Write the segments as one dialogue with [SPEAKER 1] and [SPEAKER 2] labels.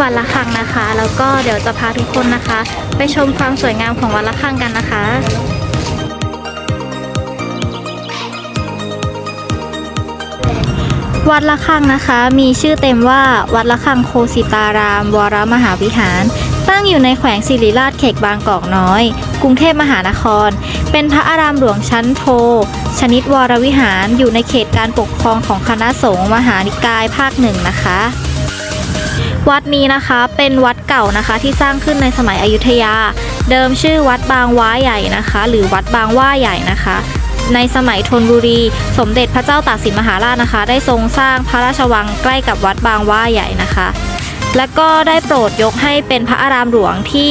[SPEAKER 1] วัดละคังนะคะ แล้วก็เดี๋ยวจะพาทุกคนนะคะ ไปชมความสวยงามของวัดละคังกันนะคะวัดละคังนะคะ มีชื่อเต็มว่าวัดละคังโคสิตาราม วรมหาวิหาร ตั้งอยู่ในแขวงศิริราชเขตบางกอกน้อย กรุงเทพมหานคร เป็นพระอารามหลวงชั้นโท ชนิดวรวิหารอยู่ในเขตการปกครองของคณะสงฆ์มหานิกายภาคหนึ่งนะคะ วัดนี้นะคะเป็นวัดเก่านะคะที่สร้างขึ้นในสมัยอยุธยา เดิมชื่อวัดบางว้าใหญ่นะคะ หรือวัดบางว่าใหญ่นะคะ ในสมัยธนบุรี สมเด็จพระเจ้าตากสินมหาราชนะคะ ได้ทรงสร้างพระราชวังใกล้กับวัดบางว่าใหญ่นะคะ และก็ได้โปรดยกให้เป็นพระอารามหลวงที่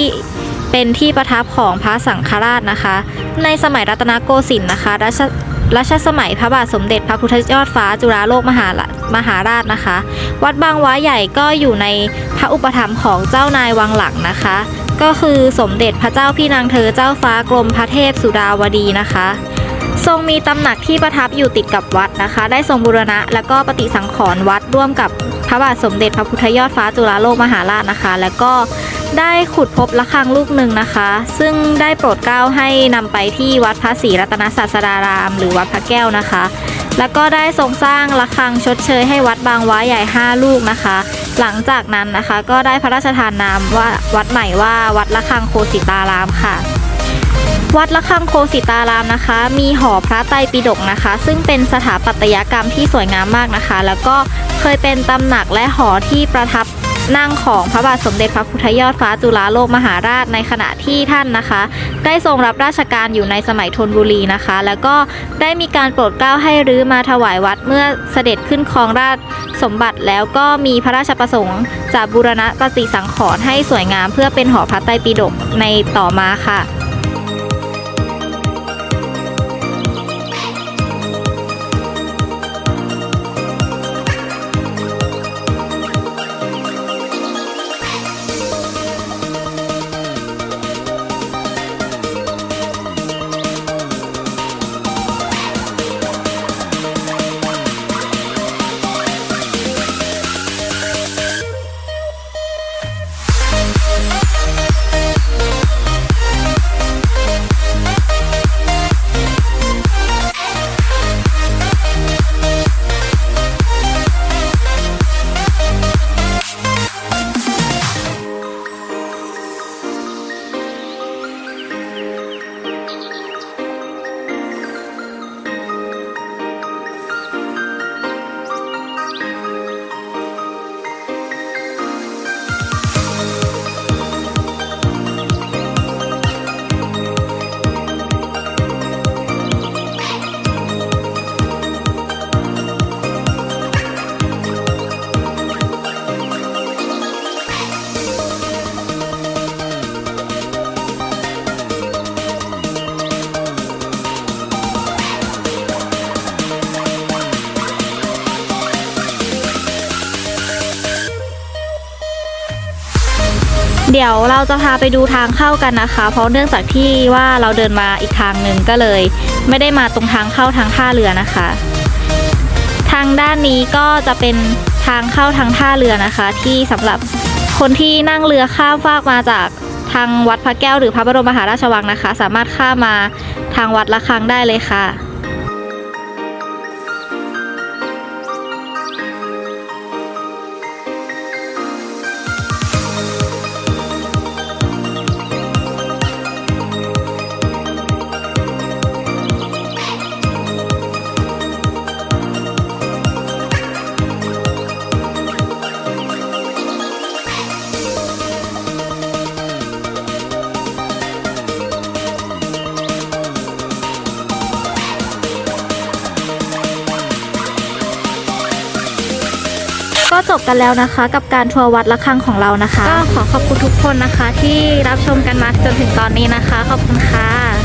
[SPEAKER 1] เป็นที่ประทับของพระสังฆราชนะคะ ในสมัยรัตนโกสินทร์นะคะ รัชสมัยพระบาทสมเด็จพระพุทธยอดฟ้าจุฬาโลกมหามหาราชนะคะ วัดบางว้าใหญ่ก็อยู่ในพระอุปถัมภ์ของเจ้านายวังหลังนะคะ ก็คือสมเด็จพระเจ้าพี่นางเธอเจ้าฟ้ากรมพระเทพสุดาวดีนะคะ ทรงมีตำหนักที่ประทับอยู่ติดกับวัดนะคะ ได้ทรงบูรณะ และก็ปฏิสังขรณ์วัดร่วมกับพระบาทสมเด็จพระพุทธยอดฟ้าจุฬาโลกมหาราชนะคะ แล้วก็ ได้ขุดพบระฆังลูกหนึ่งนะคะ ซึ่งได้โปรดเกล้าให้นำไปที่วัดพระศรีรัตนศาสดาราม หรือวัดพระแก้วนะคะ แล้วก็ได้ทรงสร้างระฆังชดเชยให้วัดบางว้าใหญ่ 5 ลูกนะคะ หลังจากนั้นนะคะก็ได้พระราชทานนามว่าวัดใหม่ว่าวัดระฆังโคสิตารามค่ะวัดระฆังโคสิตารามนะคะ มีหอพระไตรปิฎกนะคะ ซึ่งเป็นสถาปัตยกรรมที่สวยงามมากนะคะ แล้วก็เคยเป็นตำหนักและหอที่ประทับ นั่งของพระบาทสมเด็จพระพุทธยอดฟ้าจุฬาโลกมหาราชในขณะที่ท่านนะคะ ได้ทรงรับราชการอยู่ในสมัยธนบุรีนะคะ แล้วก็ได้มีการโปรดเกล้าให้รื้อมาถวายวัดเมื่อเสด็จขึ้นครองราชสมบัติแล้วก็มีพระราชประสงค์จะบูรณะปฏิสังขรณ์ให้สวยงาม เพื่อเป็นหอพระไตรปิฎกในต่อมาค่ะ เดี๋ยวเราจะพาไปดูทางเข้ากันนะคะ เพราะเนื่องจากที่ว่าเราเดินมาอีกทางหนึ่งก็เลย ไม่ได้มาตรงทางเข้าทางท่าเรือนะคะ ทางด้านนี้ก็จะเป็นทางเข้าทางท่าเรือนะคะ ที่สำหรับคนที่นั่งเรือข้ามฟากมาจากทางวัดพระแก้วหรือพระบรมมหาราชวังนะคะ สามารถข้ามมาทางวัดละคังได้เลยค่ะ ก็จบกันแล้วนะคะ กับการทัวร์วัดละครังของเรานะคะ ก็ขอขอบคุณทุกคนนะคะ ที่รับชมกันมาจนถึงตอนนี้นะคะ ขอบคุณค่ะ